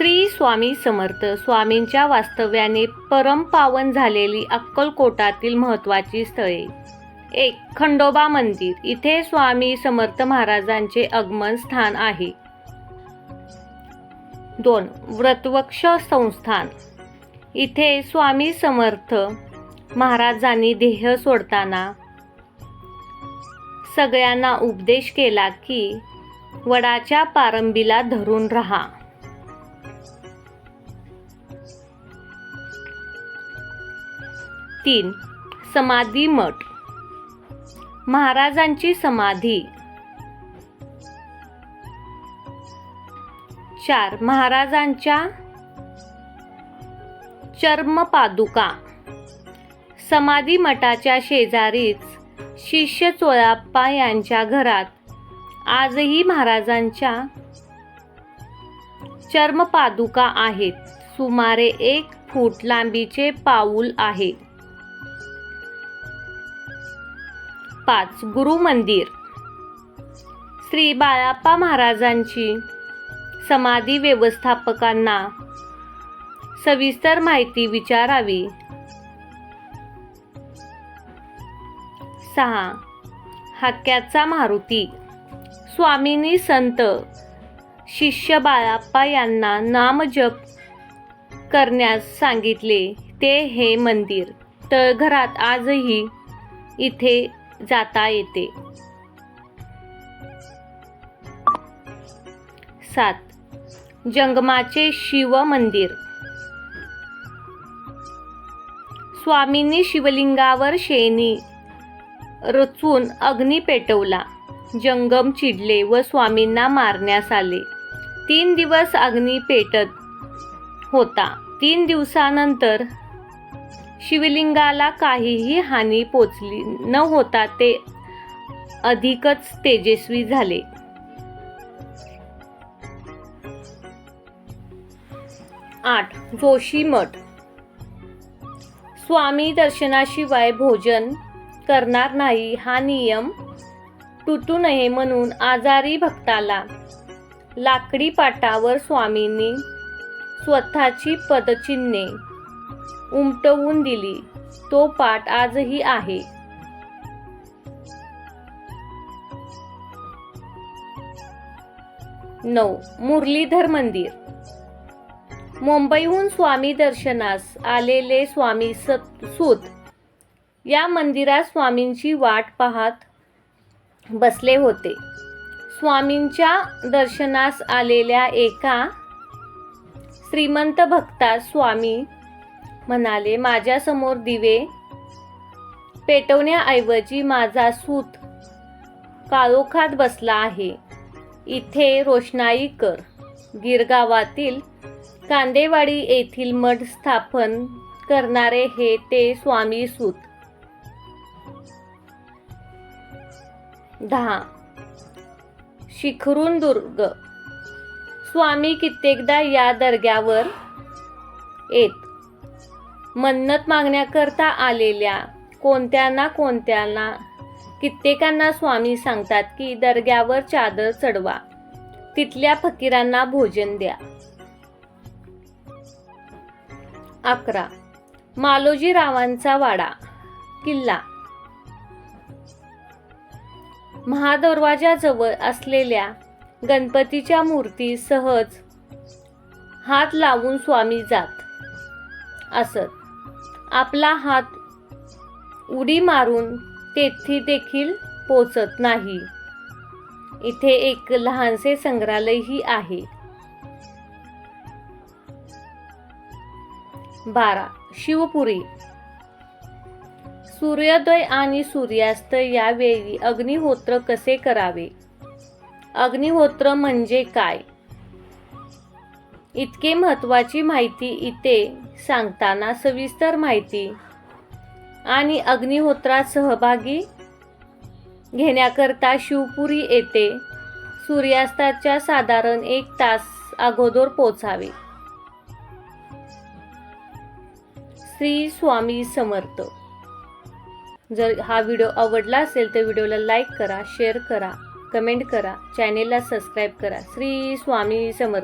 श्री स्वामी समर्थ स्वामींच्या वास्तव्याने परमपावन झालेली अक्कलकोटातील महत्त्वाची स्थळे. एक खंडोबा मंदिर. इथे स्वामी समर्थ महाराजांचे आगमन स्थान आहे. दोन व्रतवक्ष संस्थान. इथे स्वामी समर्थ महाराजांनी देह सोडताना सगळ्यांना उपदेश केला की वडाच्या पारंबीला धरून राहा. तीन. समाधी मठ. महाराजांची समाधी. चार. महाराजांच्या चर्मपादुका. समाधी मठाच्या शेजारीच शिष्य चोळाप्पा यांच्या घरात आजही महाराजांच्या चर्मपादुका आहेत. सुमारे एक फूट लांबीचे पाऊल आहे. पाच गुरु मंदिर. श्री बाळाप्पा महाराजांची समाधी व्यवस्थापकांना सविस्तर माहिती विचारावी. सहा. हाक्याचा मारुती. स्वामींनी संत शिष्य बाळाप्पा यांना नामजप करण्यास सांगितले. ते हे मंदिर तळघरात आजही इथे जाता येते. सात. जंगमाचे शिव मंदिर. स्वामींनी शिवलिंगावर शेणी रचून अग्नी पेटवला. जंगम चिडले व स्वामींना मारण्यास आले. तीन दिवस अग्नी पेटत होता. तीन दिवसानंतर शिवलिंगाला काहीही हानी पोचली न होता ते अधिकच तेजस्वी झाले. आठ. जोशी मठ. स्वामी दर्शनाशिवाय भोजन करणार नाही हा नियम तुटू नये म्हणून आजारी भक्ताला लाकडी पाटावर स्वामींनी स्वतःची पदचिन्हे उमटवून दिली. तो पाठ आजही आहे. नऊ. मुरलीधर मंदिर. मुंबईहून स्वामी दर्शनास आलेले स्वामी सत सूत या मंदिरात स्वामींची वाट पाहत बसले होते. स्वामींच्या दर्शनास आलेल्या एका श्रीमंत भक्तास स्वामी म्हणाले माझ्यासमोर दिवे पेटवण्याऐवजी माझा सूत काळोखात बसला आहे. इथे रोषणाई कर. गिरगावातील कांदेवाडी येथील मठ स्थापन करणारे हे ते स्वामी सूत. दहा. शिखरून दुर्ग. स्वामी कित्येकदा या दर्ग्यावर येत. मन्नत मागण्याकरता आलेल्या कोणत्या ना कोणत्याला कित्येकांना स्वामी सांगतात की दर्ग्यावर चादर चढवा तिथल्या फकीरांना भोजन द्या. अकरा. मालोजी रावांचा वाडा किल्ला. महादरवाजाजवळ असलेल्या गणपतीच्या मूर्ती सहज हात लावून स्वामी जात असत. आपला हात उडी मारून तेथी देखील पोचत नाही. इथे एक लहानसे संग्रहालयही आहे. बारा. शिवपुरी. सूर्योदय आणि सूर्यास्त यावेळी अग्निहोत्र कसे करावे? अग्निहोत्र म्हणजे काय? इतके महत्वाची माहिती इथे सांगताना सविस्तर माहिती आणि अग्निहोत्रात सहभागी घेण्याकरता शिवपुरी येथे सूर्यास्ताच्या साधारण एक तास अगोदर पोचावे श्री स्वामी समर्थ. जर हा व्हिडिओ आवडला असेल तर व्हिडिओला लाईक करा शेअर करा कमेंट करा चॅनेलला सबस्क्राईब करा. श्री स्वामी समर्थ.